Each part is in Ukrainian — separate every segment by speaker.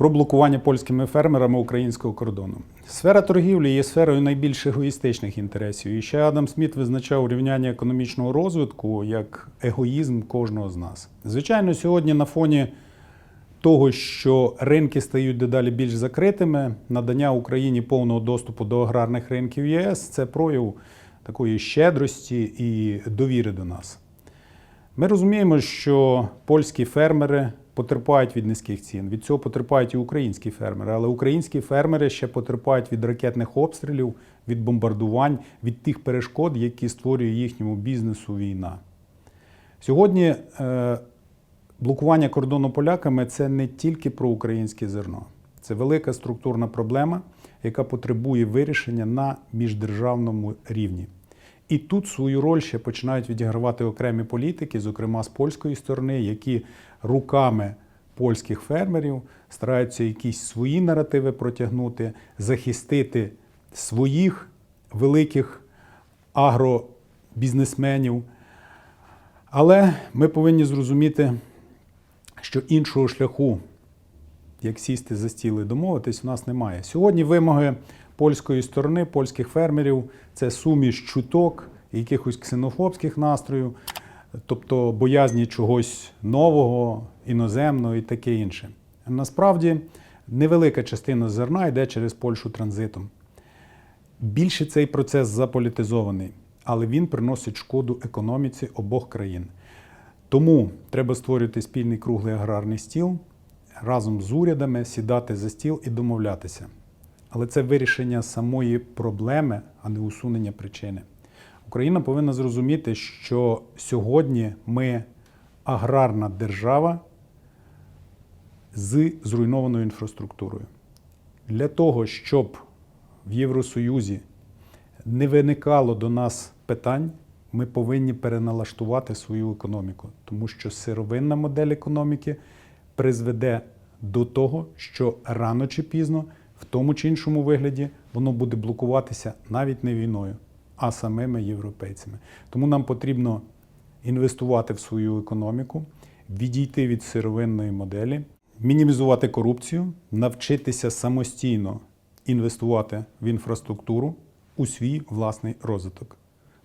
Speaker 1: про блокування польськими фермерами українського кордону. Сфера торгівлі є сферою найбільш егоїстичних інтересів. І ще Адам Сміт визначав рівняння економічного розвитку як егоїзм кожного з нас. Звичайно, сьогодні на фоні того, що ринки стають дедалі більш закритими, надання Україні повного доступу до аграрних ринків ЄС це прояв такої щедрості і довіри до нас. Ми розуміємо, що польські фермери потерпають від низьких цін. Від цього потерпають і українські фермери. Але українські фермери ще потерпають від ракетних обстрілів, від бомбардувань, від тих перешкод, які створює їхньому бізнесу війна. Сьогодні е, блокування кордону поляками це не тільки про українське зерно. Це велика структурна проблема, яка потребує вирішення на міждержавному рівні. І тут свою роль ще починають відігравати окремі політики, зокрема з польської сторони, які руками польських фермерів стараються якісь свої наративи протягнути, захистити своїх великих агробізнесменів. Але ми повинні зрозуміти, що іншого шляху, як сісти за стіл і домовитись, у нас немає. Сьогодні вимоги польської сторони, польських фермерів це суміш чуток, якихось ксенофобських настроїв, тобто боязні чогось нового, іноземного і таке інше. Насправді невелика частина зерна йде через Польщу транзитом. Більше цей процес заполітизований, але він приносить шкоду економіці обох країн. Тому треба створювати спільний круглий аграрний стіл, разом з урядами сідати за стіл і домовлятися. Але це вирішення самої проблеми, а не усунення причини. Україна повинна зрозуміти, що сьогодні ми аграрна держава з зруйнованою інфраструктурою. Для того, щоб в Євросоюзі не виникало до нас питань, ми повинні переналаштувати свою економіку, тому що сировинна модель економіки призведе до того, що рано чи пізно, в тому чи іншому вигляді, воно буде блокуватися навіть не війною, а самими європейцями. Тому нам потрібно інвестувати в свою економіку, відійти від сировинної моделі, мінімізувати корупцію, навчитися самостійно інвестувати в інфраструктуру у свій власний розвиток.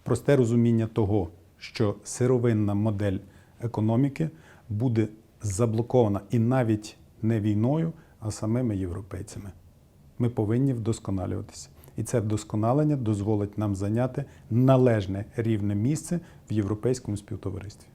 Speaker 1: Просте розуміння того, що сировинна модель економіки буде заблокована і навіть не війною, а самими європейцями. Ми повинні вдосконалюватися. І це вдосконалення дозволить нам зайняти належне рівне місце в європейському співтоваристві.